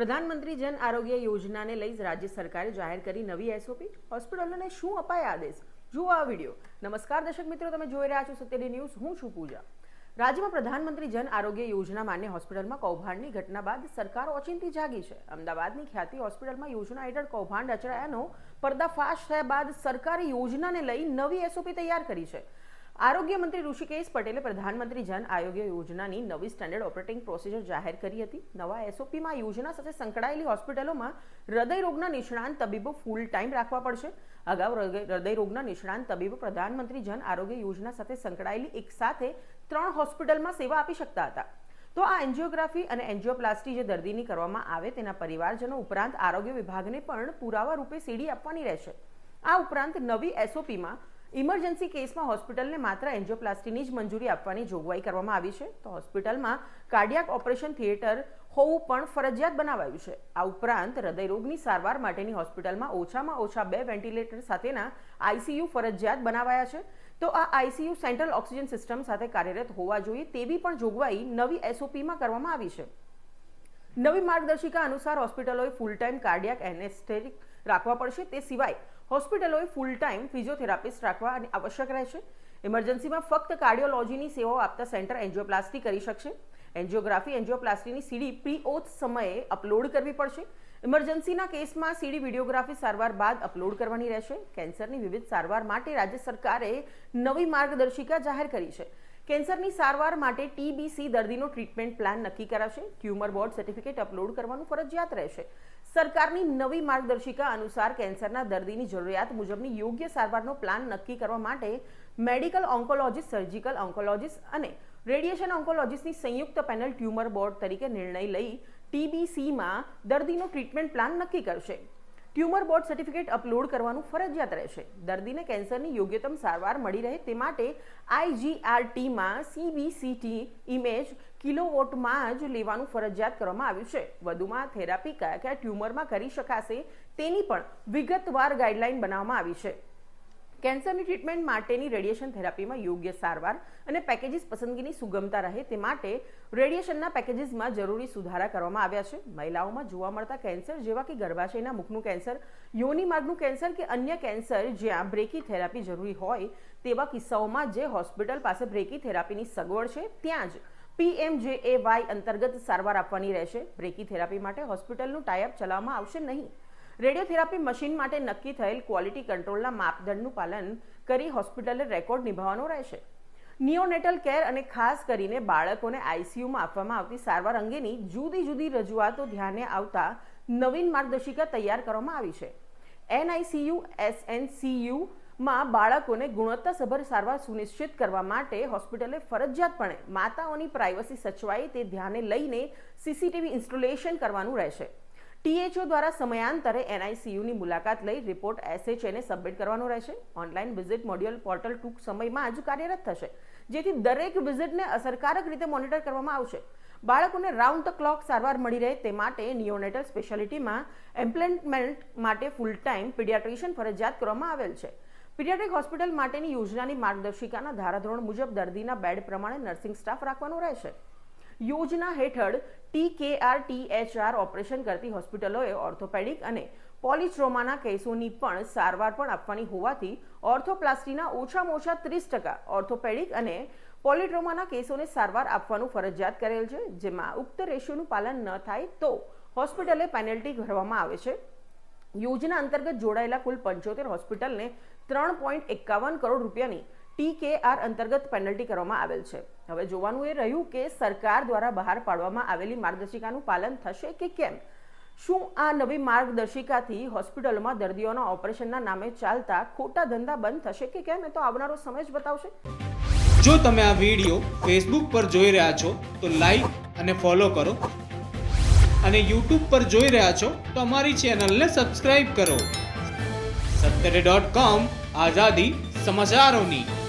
પ્રધાનમંત્રી જન આરોગ્ય યોજનાને લઈ રાજ્ય સરકારે જાહેર કરી નવી એસઓપી હોસ્પિટલોને શું અપાય આદેશ? જુઓ આ વીડિયો. નમસ્કાર દર્શક મિત્રો, તમે જોઈ રહ્યા છો સત્યડી ન્યૂઝ. હું છું પૂજા. રાજ્યમાં પ્રધાનમંત્રી જન આરોગ્ય યોજના માન્ય હોસ્પિટલમાં કૌભાંડની ઘટના બાદ સરકાર ઓચિંતી જાગી છે. અમદાવાદની ખ્યાતિ હોસ્પિટલમાં યોજના હેઠળ કૌભાંડ રચાયાનો પર્દાફાશ થયા બાદ સરકારે યોજનાને લઈ નવી એસઓપી તૈયાર કરી છે. આરોગ્ય મંત્રી ઋષિકેશ પટેલે પ્રધાનમંત્રી જન આરોગ્ય યોજનાની નવી સ્ટેન્ડર્ડ ઓપરેટિંગ પ્રોસિજર જાહેર કરી હતી. નવા એસઓપીમાં યોજના સાથે સંકળાયેલી હોસ્પિટલોમાં હૃદય રોગના નિષ્ણાંત તબીબો ફૂલ ટાઈમ રાખવા પડશે. અગાઉ હૃદય હૃદય રોગના નિષ્ણાંત તબીબો પ્રધાનમંત્રી જન આરોગ્ય યોજના સાથે સંકળાયેલી એક સાથે ત્રણ હોસ્પિટલમાં સેવા આપી શકતા હતા. તો આ એન્જિયોગ્રાફી અને એન્જિયોપ્લાસ્ટી જે દર્દીની કરવામાં આવે તેના પરિવારજનો ઉપરાંત આરોગ્ય વિભાગને પણ પુરાવા રૂપે સીડી આપવાની રહેશે. આ ઉપરાંત નવી એસઓપીમાં ઇમરજન્સી કેસમાં હોસ્પિટલને માત્ર એન્જિયોપ્લાસ્ટીની જ મંજૂરી આપવાની જોગવાઈ કરવામાં આવી છે. તો હોસ્પિટલમાં કાર્ડિયાક ઓપરેશન થિયેટર હોવું પણ ફરજિયાત બનાવાયું છે. આ ઉપરાંત હૃદયરોગની સારવાર માટેની હોસ્પિટલમાં ઓછામાં ઓછા બે વેન્ટિલેટર સાથેના આઈસીયુ ફરજિયાત બનાવાયા છે. તો આ આઈસીયુ સેન્ટ્રલ ઓક્સિજન સિસ્ટમ સાથે કાર્યરત હોવા જોઈએ તેવી પણ જોગવાઈ નવી એસઓપીમાં કરવામાં આવી છે. નવી માર્ગદર્શિકા અનુસાર હોસ્પિટલોએ ફૂલ ટાઈમ કાર્ડિયાક એનેસ્થેટિક રાખવા પડશે. તે સિવાય હોસ્પિટલોએ ફૂલ ટાઈમ ફિઝિયોથેરાપિસ્ટ રાખવા આવશ્યક રહેશે. ઇમરજન્સીમાં ફક્ત કાર્ડિયોલોજીની સેવાઓ આપતા સેન્ટર એન્જિયોપ્લાસ્ટી કરી શકશે. એન્જિયોગ્રાફી એન્જિયોપ્લાસ્ટીની સીડી પ્રી સમયે અપલોડ કરવી પડશે. ઇમરજન્સીના કેસમાં સીડી વિડીયોગ્રાફી સારવાર બાદ અપલોડ કરવાની રહેશે. કેન્સરની વિવિધ સારવાર માટે રાજ્ય સરકારે નવી માર્ગદર્શિકા જાહેર કરી છે. કેન્સરની સારવાર માટે ટીબીસી દર્દીનો ટ્રીટમેન્ટ પ્લાન નક્કી કરાશે. ટ્યુમર બોર્ડ સર્ટિફિકેટ અપલોડ કરવાનું ફરજિયાત રહેશે. સરકારની નવી માર્ગદર્શિકા અનુસાર કેન્સરના દર્દીની જરૂરિયાત મુજબની યોગ્ય સારવારનો પ્લાન નક્કી કરવા માટે મેડિકલ ઓન્કોલોજીસ્ટ, સર્જિકલ ઓન્કોલોજીસ્ટ અને રેડિયેશન ઓન્કોલોજીસ્ટની સંયુક્ત પેનલ ટ્યુમર બોર્ડ તરીકે નિર્ણય લઈ ટીબીસીમાં દર્દીનો ટ્રીટમેન્ટ પ્લાન નક્કી કરશે. ટ્યુમર બોર્ડ સર્ટિફિકેટ અપલોડ કરવાનું ફરજિયાત રહેશે. દર્દીને કેન્સરની યોગ્યતમ સારવાર મળી રહે તે માટે આઈજીઆરટીમાં સીબીસીટી ઇમેજ કિલોવોટમાં જ લેવાનું ફરજિયાત કરવામાં આવ્યું છે. વધુમાં થેરાપી કયા કયા ટ્યુમરમાં કરી શકાશે તેની પણ વિગતવાર ગાઈડલાઈન બનાવવામાં આવી છે. કેન્સરની ટ્રીટમેન્ટ માટેની રેડિયેશન થેરાપીમાં યોગ્ય સારવાર અને પેકેજીસ પસંદગીની સુગમતા રહે તે માટે રેડિયેશનના પેકેજીસમાં જરૂરી સુધારા કરવામાં આવ્યા છે. મહિલાઓમાં જોવા મળતા કેન્સર જેવા કે ગર્ભાશયના મુખનું કેન્સર, યોની માર્ગનું કેન્સર કે અન્ય કેન્સર જ્યાં બ્રેકી થેરાપી જરૂરી હોય તેવા કિસ્સાઓમાં જે હોસ્પિટલ પાસે બ્રેકી થેરાપીની સગવડ છે, ત્યાં જ પીએમજેએવાય અંતર્ગત સારવાર આપવાની રહેશે. બ્રેકી થેરાપી માટે હોસ્પિટલનું ટાઈઅપ ચલાવવામાં આવશે નહીં. રેડિયોથેરાપી મશીન માટે નક્કી થયેલ ક્વોલિટી કંટ્રોલના માપદંડનું પાલન કરી હોસ્પિટલે રેકોર્ડ નિભાવવાનો રહેશે. નિયોનેટલ કેર અને ખાસ કરીને બાળકોને આઈસીયુમાં આપવામાં આવતી સારવાર અંગેની જુદી જુદી રજૂઆતો ધ્યાને આવતા નવીન માર્ગદર્શિકા તૈયાર કરવામાં આવી છે. એનઆઈસીયુ, એસએનસીયુ માં બાળકોને ગુણવત્તાસભર સારવાર સુનિશ્ચિત કરવા માટે હોસ્પિટલે ફરજિયાતપણે માતાઓની પ્રાઇવસી સચવાય તે ધ્યાને લઈને સીસીટીવી ઇન્સ્ટોલેશન કરવાનું રહેશે. ટીએચઓ દ્વારા સમયાંતરે એનઆઈસીયુની મુલાકાત લઈ રિપોર્ટ એસએચએને સબમિટ કરવાનો રહેશે. ઓનલાઈન વિઝિટ મોડ્યુલ પોર્ટલ ટૂંક સમયમાં જ કાર્યરત થશે, જેથી દરેક વિઝિટને અસરકારક રીતે મોનિટર કરવામાં આવશે. બાળકોને રાઉન્ડ ધ ક્લોક સારવાર મળી રહે તે માટે નિયોનેટલ સ્પેશિયાલિટીમાં એમ્પ્લોયમેન્ટ માટે ફૂલ ટાઈમ પીડિયાટ્રિશિયન ફરજિયાત કરવામાં આવેલ છે. પીડિયાટ્રિક હોસ્પિટલ માટેની યોજનાની માર્ગદર્શિકાના ધારાધોરણ મુજબ દર્દીના બેડ પ્રમાણે નર્સિંગ સ્ટાફ રાખવાનો રહેશે. યોજના હેઠળ ટીકેઆર ટીએચઆર ઓપરેશન કરતી હોસ્પિટલોએ ઓર્થોપેડિક અને પોલિટ્રોમાના કેસોની પણ સારવાર પણ આપવાની હોવાથી ઓર્થોપ્લાસ્ટીના ઓછામાં ઓછા ત્રીસ ટકા ઓર્થોપેડિક અને પોલિટ્રોમાના કેસોને સારવાર આપવાનું ફરજિયાત કરેલ છે, જેમાં ઉક્ત રેશિયોનું પાલન ન થાય તો હોસ્પિટલે પેનલ્ટી ભરવામાં આવે છે. યોજના અંતર્ગત જોડાયેલા કુલ પંચોતેર હોસ્પિટલને ત્રણ પોઈન્ટ એકાવન કરોડ રૂપિયાની ટીકેઆર અંતર્ગત પેનલ્ટી કરવામાં આવેલ છે. હવે જોવાનું એ રહ્યું કે સરકાર દ્વારા બહાર પાડવામાં આવેલી માર્ગદર્શિકાનું પાલન થશે કે કેમ? શું આ નવી માર્ગદર્શિકાથી હોસ્પિટલોમાં દર્દીઓના ઓપરેશનના નામે ચાલતા ખોટા ધંધા બંધ થશે કે કેમ? એ તો આવનારો સમય જ બતાવશે. જો તમે આ વીડિયો ફેસબુક પર જોઈ રહ્યા છો, તો લાઈક અને ફોલો કરો. અને યુટ્યુબ પર જોઈ રહ્યા છો, તો અમારી ચેનલને સબસ્ક્રાઇબ કરો. સત્તરે ડોટ કોમ આઝાદી સમાચારોની.